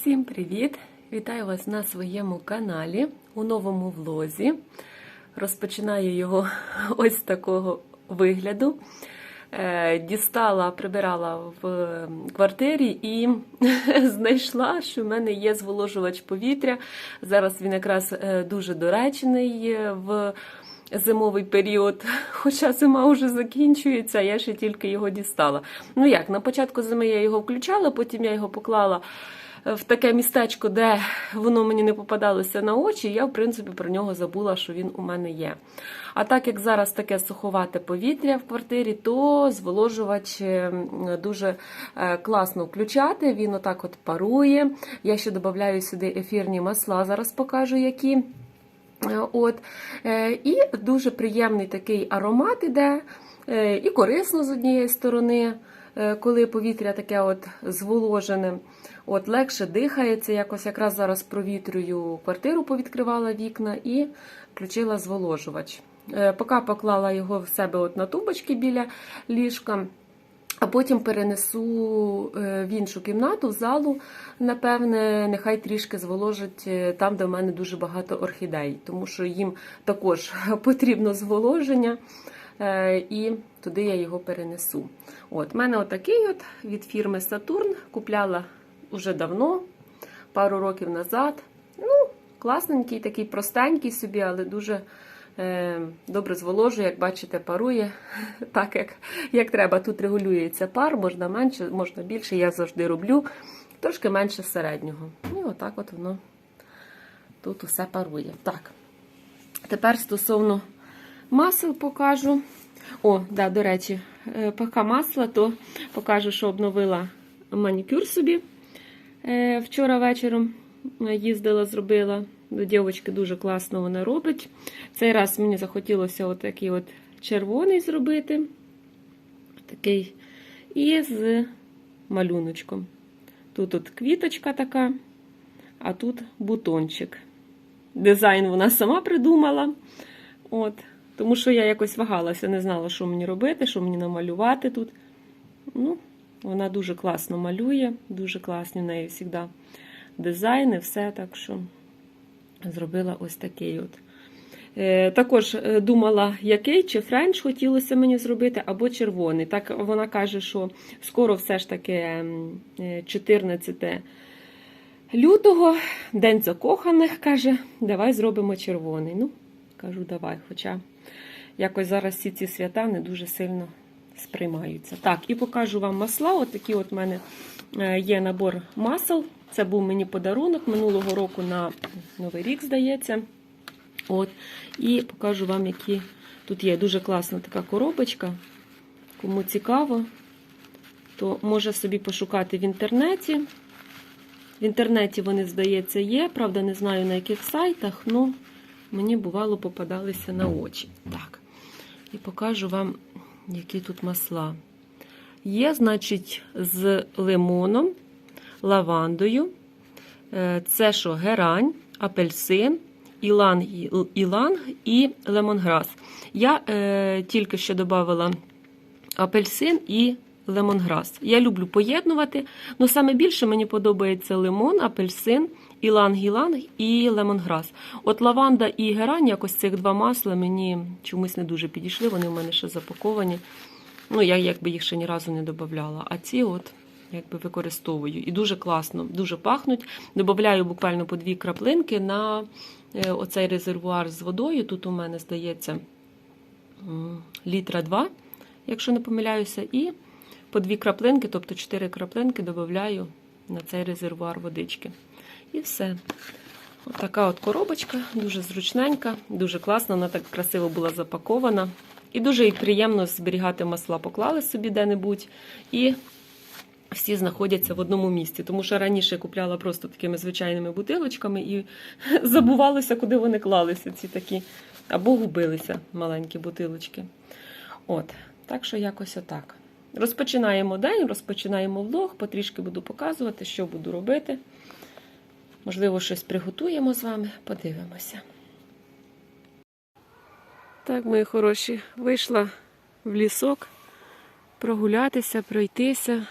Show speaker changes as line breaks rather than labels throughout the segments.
Всім привіт! Вітаю вас на своєму каналі у новому влозі. Розпочинаю його ось такого вигляду. Е, Дістала, прибирала в квартирі і знайшла, що в мене є зволожувач повітря. Зараз він якраз е, дуже доречний е, в зимовий період, хоча зима вже закінчується, я ще тільки його дістала. Ну як, на початку зими я його включала, потім я його поклала в таке містечко, де воно мені не попадалося на очі, я, в принципі, про нього забула, що він у мене є. А так як зараз таке суховате повітря в квартирі, то зволожувач е, дуже е, класно включати. Він отак от парує. Я ще додаю сюди ефірні масла, зараз покажу які. Е, От. І дуже приємний такий аромат іде, і корисно з однієї сторони, коли повітря таке от зволожене. От Легше дихається, якось якраз зараз провітрюю квартиру, повідкривала вікна і включила зволожувач. Е, Поки поклала його в себе от на тумбочки біля ліжка. А потім перенесу е, в іншу кімнату, в залу, напевне, нехай трішки зволожить е, там, де в мене дуже багато орхідей, тому що їм також потрібно зволоження, і туди я його перенесу. От, в мене отакий от від фірми Сатурн купляла уже давно, пару років назад. Ну, класненький, такий простенький собі, але дуже е, добре зволожує, як бачите, парує так, як, як треба. Тут регулюється пар, можна менше, можна більше. Я завжди роблю трошки менше середнього. І отак от воно тут усе парує. Так. Тепер стосовно масел покажу. О, да, до речі, е, поки масла, то покажу, що обновила манікюр собі. Е, Вчора вечором їздила, зробила. До дівчинки дуже класно вона робить. Цей раз мені захотілося отакий от червоний зробити. Такий. І з малюночком. Тут от квіточка така, а тут бутончик. Дизайн вона сама придумала. От. Тому що я якось вагалася, не знала, що мені робити, що мені намалювати тут. Ну, вона дуже класно малює, дуже класні в неї завжди дизайни, все так що зробила ось такий от. Е, також е, думала, який чи френч хотілося мені зробити, або червоний. Так вона каже, що скоро все ж таки ем, е, 14 лютого, День закоханих, каже, давай зробимо червоний. Ну, кажу, давай. Хоча якось зараз всі ці свята не дуже сильно сприймаються. Так, і покажу вам масла. От такі от в мене е, є набор масел. Це був мені подарунок минулого року на Новий рік, здається. От. І покажу вам, які тут є дуже класна така коробочка. Кому цікаво, то може собі пошукати в інтернеті. В інтернеті вони, здається, є. Правда, не знаю на яких сайтах, але мені бувало попадалися на очі. Так. І покажу вам, які тут масла. Є, значить, з лимоном, лавандою. Е, Це що, герань, апельсин, іланг, іланг і лемонграс. Я е, тільки що додавала апельсин і лемонграс. Я люблю поєднувати. але саме більше мені подобається лимон, апельсин, іланг-іланг і лемонграс. От лаванда і герань, якось цих два масла мені чомусь не дуже підійшли. Вони в мене ще запаковані. Ну, я якби їх ще ні разу не додавала. А ці от якби використовую. І дуже класно, дуже пахнуть. Добавляю буквально по дві краплинки на е, оцей резервуар з водою. Тут у мене здається літра два, якщо не помиляюся, і по дві краплинки, тобто чотири краплинки, додаю на цей резервуар водички. І все. От така от коробочка, дуже зручненька, дуже класна, вона так красиво була запакована. І дуже приємно зберігати масла. Поклали собі де-небудь. І всі знаходяться в одному місці. Тому що раніше я купляла просто такими звичайними бутилочками і забувалося, куди вони клалися, ці такі. Або губилися маленькі бутилочки. От, так що якось отак. Розпочинаємо день, розпочинаємо влог, потрішки буду показувати, що буду робити. Можливо, щось приготуємо з вами, подивимося. Так, мої хороші, вийшла в лісок прогулятися, пройтися.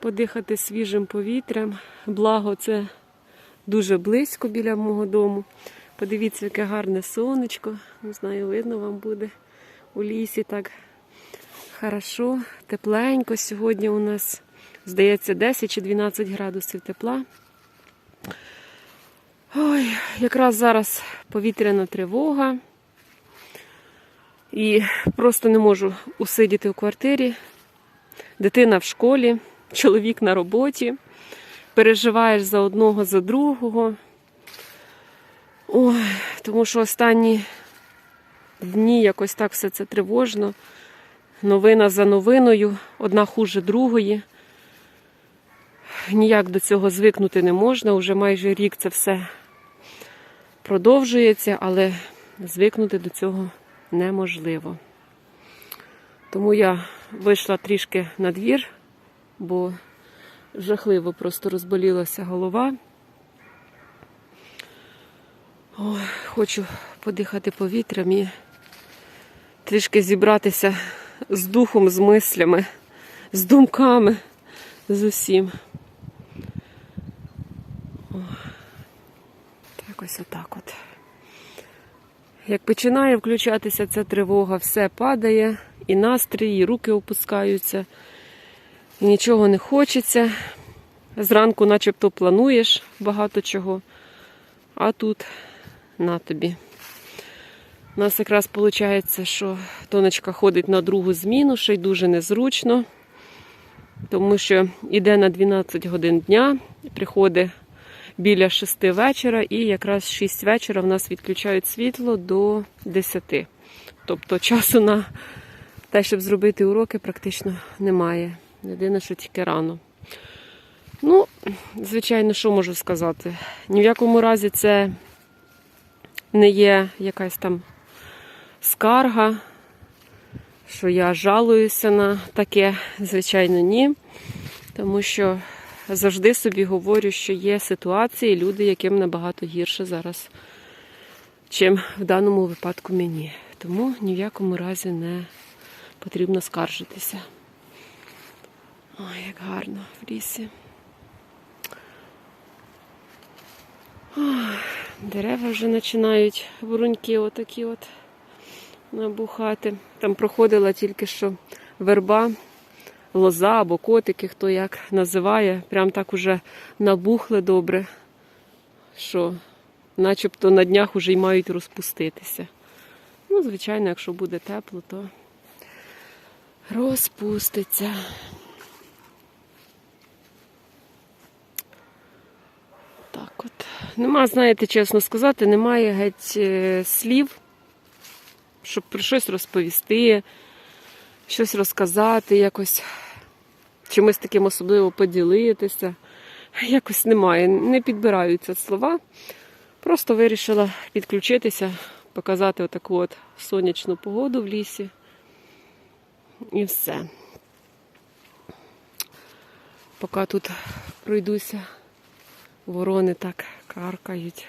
подихати свіжим повітрям. Благо, це дуже близько біля мого дому. Подивіться, яке гарне сонечко. Не знаю, видно вам буде у лісі так хорошо, тепленько. Сьогодні у нас, здається, 10 чи 12 градусів тепла. Ой, якраз зараз повітряна тривога. І просто не можу усидіти у квартирі. Дитина в школі, чоловік на роботі. Переживаєш за одного, за другого. Ой, тому що останні дні якось так все це тривожно. Новина за новиною, одна хуже другої. Ніяк до цього звикнути не можна. Уже майже рік це все продовжується, але звикнути до цього неможливо. Тому я вийшла трішки на двір, бо жахливо просто розболілася голова. Ой, хочу подихати повітрям і трішки зібратися з духом, з мислями, з думками, з усім. Якось отак от. Як починає включатися ця тривога, все падає, і настрій, і руки опускаються, і нічого не хочеться. Зранку начебто плануєш багато чого, а тут на тобі. У нас якраз виходить, що тонечка ходить на другу зміну, ще й дуже незручно, тому що йде на 12 годин дня, приходить біля 6 вечора, і якраз 6 вечора в нас відключають світло до 10. Тобто часу на те, щоб зробити уроки, практично немає. Єдине, що тільки рано. Ну, звичайно, що можу сказати? Ні в якому разі це не є якась там скарга, що я жалуюся на таке, звичайно, ні. Тому що завжди собі говорю, що є ситуації, люди, яким набагато гірше зараз, чим в даному випадку мені. Тому ні в якому разі не потрібно скаржитися. Ой, як гарно в лісі. Дерева вже починають буруньки отакі от набухати. Там проходила тільки що верба, лоза або котики, хто як називає. Прям так уже набухли добре, що начебто на днях уже й мають розпуститися. Ну, звичайно, якщо буде тепло, то розпуститься. Так от. Нема, знаєте, чесно сказати, немає геть е, слів, щоб про щось розповісти, щось розказати, якось чимось таким особливо поділитися. Якось немає, не підбираються слова. Просто вирішила підключитися, показати отаку от сонячну погоду в лісі. І все. Поки тут пройдуся. Ворони так каркають.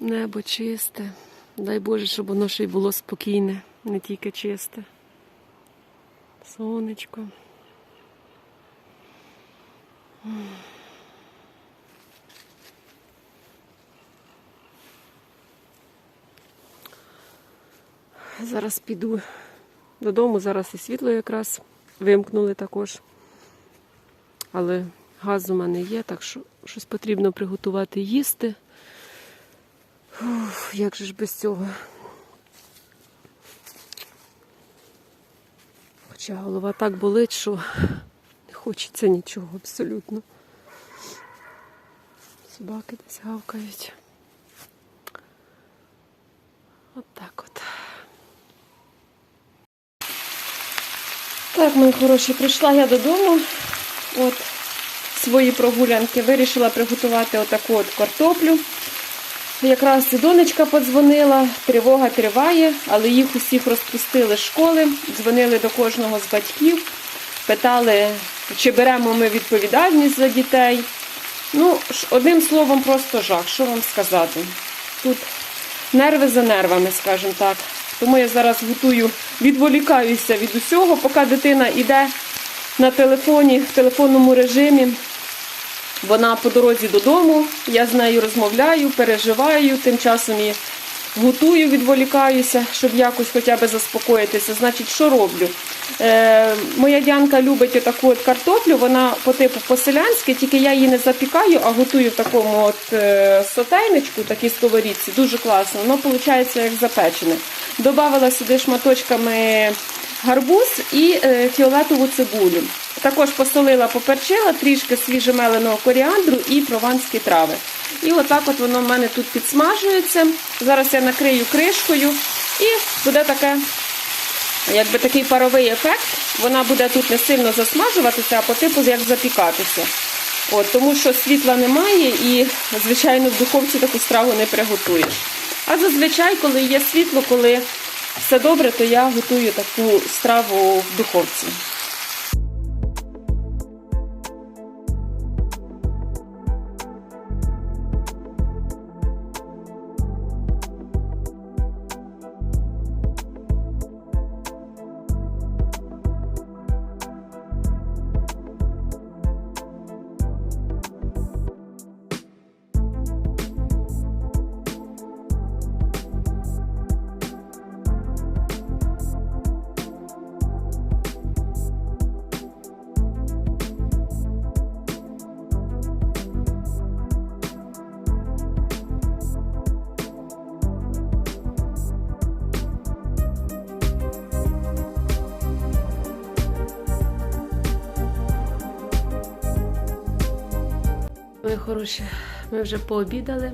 Небо чисте. Дай Боже, щоб воно ще й було спокійне, не тільки чисте. Сонечко. Зараз піду додому, зараз і світло якраз вимкнули також. Але газ у мене є, так що щось потрібно приготувати їсти. Ух, як же ж без цього? Хоча голова так болить, що не хочеться нічого абсолютно. Собаки десь гавкають. От так от. Так, мої хороші, прийшла я додому. От свої прогулянки. Вирішила приготувати отаку от картоплю. Якраз і донечка подзвонила, тривога триває, але їх усіх розпустили з школи, дзвонили до кожного з батьків, питали, чи беремо ми відповідальність за дітей. Ну, одним словом, просто жах. Що вам сказати? Тут нерви за нервами, скажімо так. Тому я зараз готую, відволікаюся від усього, поки дитина йде на телефоні, в телефонному режимі. Вона по дорозі додому, я з нею розмовляю, переживаю, тим часом і готую, відволікаюся, щоб якось хоча б заспокоїтися. Значить, що роблю? Е, моя Дянка любить отаку от картоплю, вона по типу по-селянськи, тільки я її не запікаю, а готую в такому от е, сотейничку, такій сковорідці. Дуже класно. Воно виходить як запечене. Добавила сюди шматочками гарбуз і е, фіолетову цибулю. Також посолила, поперчила трішки свіжемеленого коріандру і прованські трави. І отак от воно в мене тут підсмажується. Зараз я накрию кришкою і буде таке, якби такий паровий ефект. Вона буде тут не сильно засмажуватися, а по типу як запікатися. От, тому що світла немає і, звичайно, в духовці таку страву не приготуєш. А зазвичай, коли є світло, коли все добре, то я готую таку страву в духовці. Мої хороші, ми вже пообідали.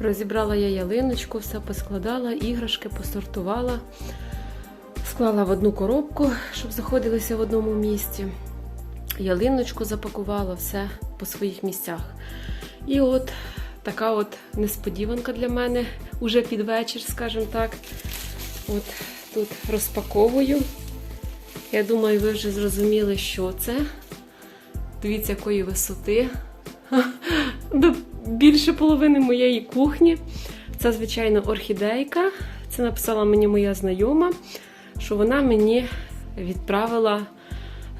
Розібрала я ялиночку, все поскладала, іграшки посортувала, склала в одну коробку, щоб заходилися в одному місці. Ялиночку запакувала, все по своїх місцях. І от така от несподіванка для мене уже під вечір, скажімо так. От тут розпаковую. Я думаю, ви вже зрозуміли, що це. Дивіться, якої висоти до більше половини моєї кухні. Це, звичайно, орхідейка. Це написала мені моя знайома, що вона мені відправила,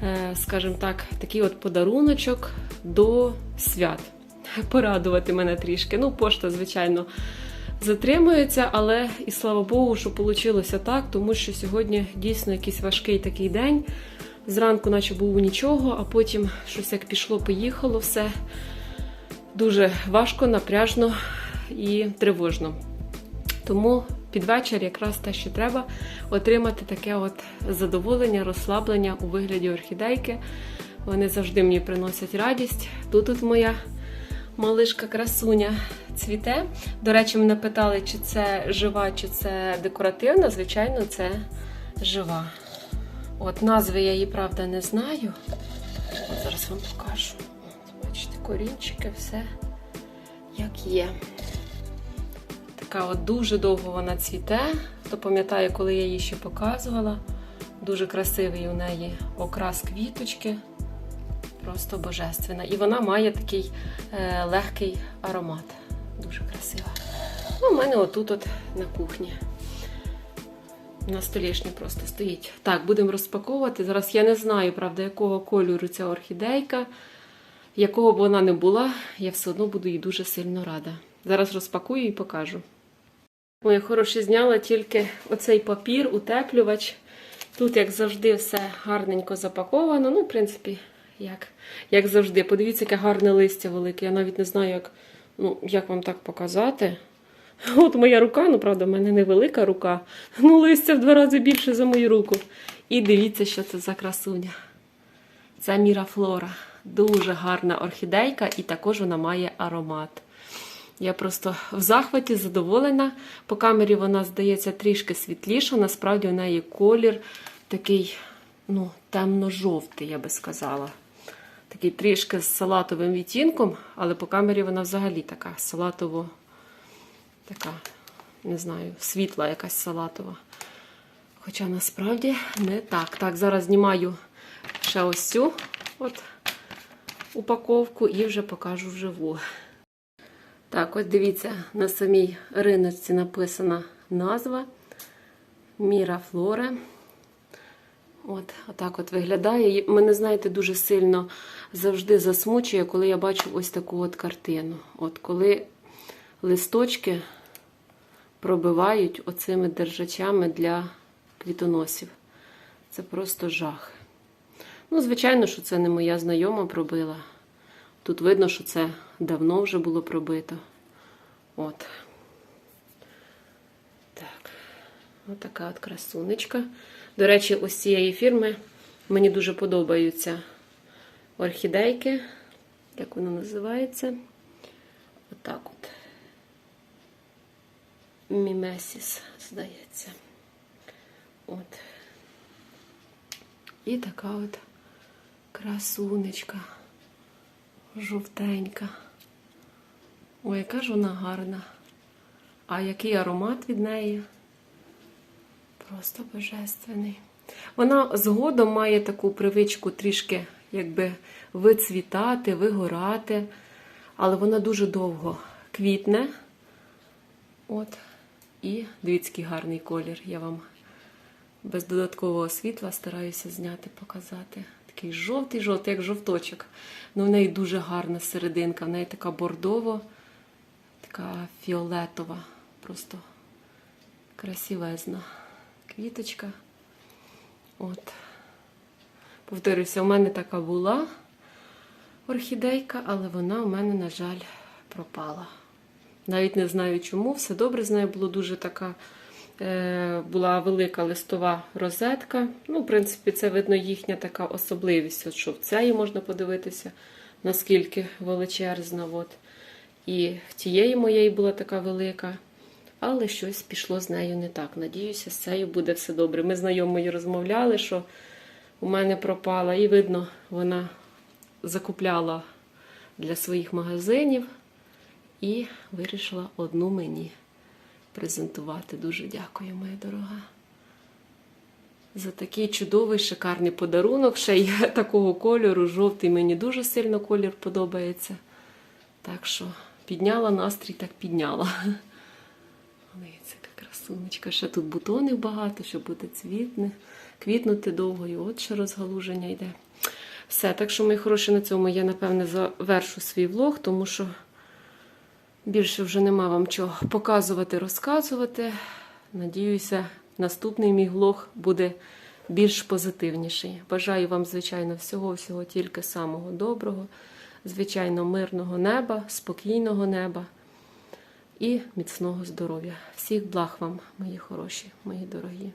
е, скажімо так, такий от подаруночок до свят. Порадувати мене трішки. Ну, пошта, звичайно, затримується, але і слава Богу, що вийшло так, тому що сьогодні дійсно якийсь важкий такий день. Зранку, наче було нічого, а потім щось як пішло-поїхало все дуже важко, напряжно і тривожно. Тому під вечір якраз те, що треба, отримати таке от задоволення, розслаблення у вигляді орхідейки. Вони завжди мені приносять радість. Тут от моя малишка красуня цвіте. До речі, мене питали, чи це жива, чи це декоративна. Звичайно, це жива. От назви я її, правда, не знаю. Зараз вам покажу. Корінчики, все як є. Така от дуже довго вона цвіте. Хто пам'ятає, коли я її ще показувала. Дуже красивий у неї окрас квіточки. Просто божественна. І вона має такий е, легкий аромат. Дуже красива. Ну, у мене отут от на кухні. На столішні просто стоїть. Так, будемо розпаковувати. Зараз я не знаю, правда, якого кольору ця орхідейка. Якого б вона не була, я все одно буду їй дуже сильно рада. Зараз розпакую і покажу. Моя хороші зняла тільки оцей папір, утеплювач. Тут, як завжди, все гарненько запаковано. Ну, в принципі, як як завжди. Подивіться, яке гарне листя велике. Я навіть не знаю, як ну, як вам так показати. От моя рука, ну, правда, в мене невелика рука. Ну, листя в два рази більше за мою руку. І дивіться, що це за красуня. Це мірафлора. Дуже гарна орхідейка, і також вона має аромат. Я просто в захваті задоволена. По камері вона здається трішки світліша. Насправді у неї колір такий ну, темно-жовтий, я би сказала. Такий трішки з салатовим відтінком, але по камері вона взагалі така салатово, така, не знаю, світла якась салатова. Хоча насправді не так. Так, зараз знімаю ще ось цю от упаковку і вже покажу вживу. Так, ось дивіться, на самій риночці написана назва. Міра Флоре. От, отак от виглядає. Мене, знаєте, дуже сильно завжди засмучує, коли я бачу ось таку от картину. От коли листочки пробивають оцими держачами для квітоносів. Це просто жах. Ну, звичайно, що це не моя знайома пробила. Тут видно, що це давно вже було пробито. От. Так. Отака от красунечка. До речі, ось цієї фірми мені дуже подобаються орхідейки. Як воно називається? Отак от. Мімесіс, здається. От. І така от красунечка. Жовтенька. Ой, яка ж вона гарна. А який аромат від неї? Просто божественний. Вона згодом має таку привичку трішки якби вицвітати, вигорати, але вона дуже довго квітне. От. І дивіться, який гарний колір. Я вам без додаткового світла стараюся зняти, показати. Такий жовтий-жовтий, як жовточок. Ну, в неї дуже гарна серединка, в неї така бордово, така фіолетова, просто красивезна квіточка. От. Повторюся, у мене така була орхідейка, але вона у мене, на жаль, пропала. Навіть не знаю чому, все добре з нею було дуже така. Е, Була велика листова розетка. Ну, в принципі, це видно їхня така особливість, от що в цій можна подивитися, наскільки величезна. От. І в тієї моєї була така велика, але щось пішло з нею не так. Надіюся, з цією буде все добре. Ми знайомою розмовляли, що у мене пропала, і видно, вона закупляла для своїх магазинів і вирішила одну мені презентувати. Дуже дякую, моя дорога. За такий чудовий, шикарний подарунок. Ще й такого кольору, жовтий. Мені дуже сильно колір подобається. Так що підняла настрій, так підняла. Дивіться, яка красунечка. Ще тут бутонів багато, що буде цвітне, квітнути довго, і от ще розгалуження йде. Все, так що, мої хороші, на цьому я, напевне, завершу свій влог, тому що більше вже нема вам чого показувати, розказувати. Надіюся, наступний мій влог буде більш позитивніший. Бажаю вам, звичайно, всього-всього тільки самого доброго, звичайно, мирного неба, спокійного неба і міцного здоров'я. Всіх благ вам, мої хороші, мої дорогі.